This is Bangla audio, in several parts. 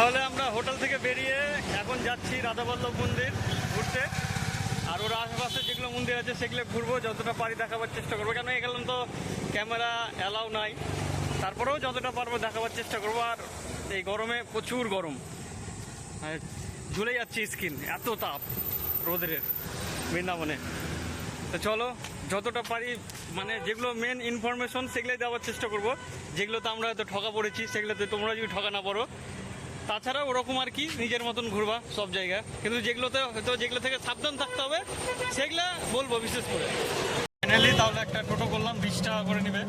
তাহলে আমরা হোটেল থেকে বেরিয়ে এখন যাচ্ছি রাধাবল্লভ মন্দির ঘুরতে। আর ওর আশেপাশে যেগুলো মন্দির আছে সেগুলো ঘুরবো, যতটা পারি দেখাবার চেষ্টা করব। কেন, এখানে তো ক্যামেরা অ্যালাউ নাই। তারপরেও যতটা পারব দেখাবার চেষ্টা করব। আর এই গরমে প্রচুর গরম। ঝুলে যাচ্ছে স্কিন, এত তাপ রোদের, বৃন্দাবনে। তো চলো, যতটা পারি মানে যেগুলো মেন ইনফরমেশন সেগুলোই দেওয়ার চেষ্টা করব। যেগুলোতে আমরা হয়তো ঠকা পড়েছি, সেগুলোতে তোমরা যদি ঠকা না পড়ো তাছাড়া ওরকম আর কি, নিজের মতন ঘুরবা সব জায়গা। কিন্তু যেগুলোতে হয়তো যেগুলো থেকে সাবধান থাকতে হবে, সেগুলো বলব বিশেষ করে। ফাইনালি তাহলে একটা টোটো করলাম, বিশ টাকা করে নেবে।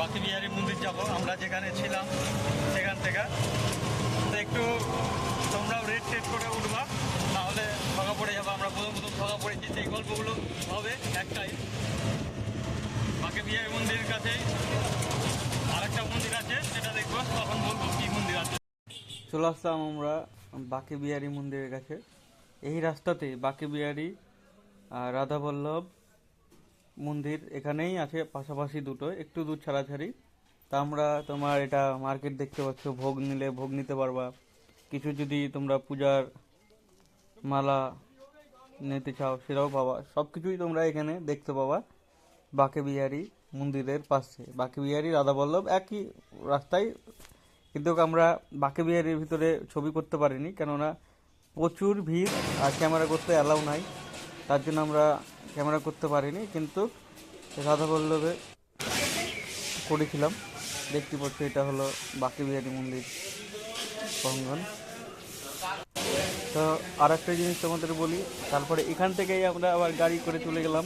বাকি বিহারি মন্দির যাব, আমরা যেখানে ছিলাম, সেখান থেকে। তো একটু তোমরাও রেট টেট করে উঠবা, তাহলে ঠকা পড়ে যাব, আমরা প্রথম প্রথম ঠকা পড়েছি, সেই গল্পগুলো হবে একটাই। বাকি বিহারি মন্দিরের কাছেই আরেকটা মন্দির আছে, সেটা দেখব, তখন বলব। চলে আসলাম আমরা বাকে বিহারি মন্দিরের কাছে। এই রাস্তাতে বাকে বিহারি রাধাবল্লভ মন্দির এখানেই আছে, পাশাপাশি দুটো, একটু দূর ছাড়াছাড়ি। তা আমরা তোমার এটা মার্কেট দেখতে পাচ্ছ, ভোগ নিলে ভোগ নিতে পারবা। কিছু যদি তোমরা পূজার মালা নিতে চাও সেটাও পাবা। সব কিছুই তোমরা এখানে দেখতে পাবা বাকে বিহারি মন্দিরের পাশে। বাকে বিহারি রাধাবল্লভ একই রাস্তায় কিন্তু আমরা বাকে বিহারির ভিতরে ছবি করতে পারিনি, কেননা প্রচুর ভিড় আর ক্যামেরা করতে অ্যালাউ নাই। তার জন্য আমরা ক্যামেরা করতে পারিনি, কিন্তু রাধা বল্লভে করেছিলাম। দেখতে পাচ্ছ, এটা হলো বাকি বিহারি মন্দির প্রাঙ্গণ। তো আর একটা জিনিস তোমাদের বলি, তারপরে এখান থেকেই আমরা আবার গাড়ি করে চলে গেলাম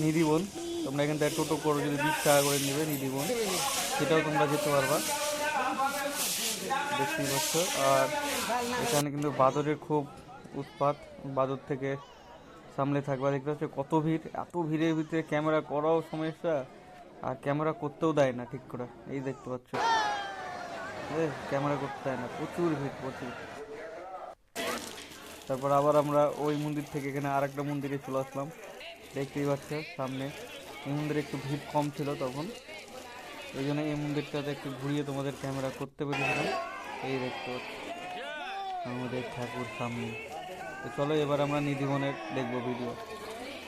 নিধিবন। তোমরা এখান থেকে টোটো করে যদি বিশ টাকা করে নেবে নিধিবন, সেটাও তোমরা যেতে পারবা। দেখতেই পাচ্ছ। আর এখানে কিন্তু বাদরের খুব উৎপাত। বাদর থেকে সামনে থাকবা দেখতে পাচ্ছ, কত ভিড়, এত ভিড়ের ভিতরে ক্যামেরা করাও সমস্যা, আর ক্যামেরা করতেও দেয় না ঠিক করে। এই দেখতে পাচ্ছ। ক্যামেরা করতে দেয় না, প্রচুর ভিড়, প্রচুর। তারপর আবার আমরা ওই মন্দির থেকে এখানে আর একটা মন্দিরে চলে আসলাম। দেখতেই পাচ্ছ, সামনে। এই মন্দিরে একটু ভিড় কম ছিল তখন। এই জন্য এই মন্দিরটাতে একটু ঘুরিয়ে তোমাদের ক্যামেরা করতে পেরেছিলাম এই দেখতে আমাদের ঠাকুর সামনে। তো চলো এবার আমরা নিধিবনের দেখব ভিডিও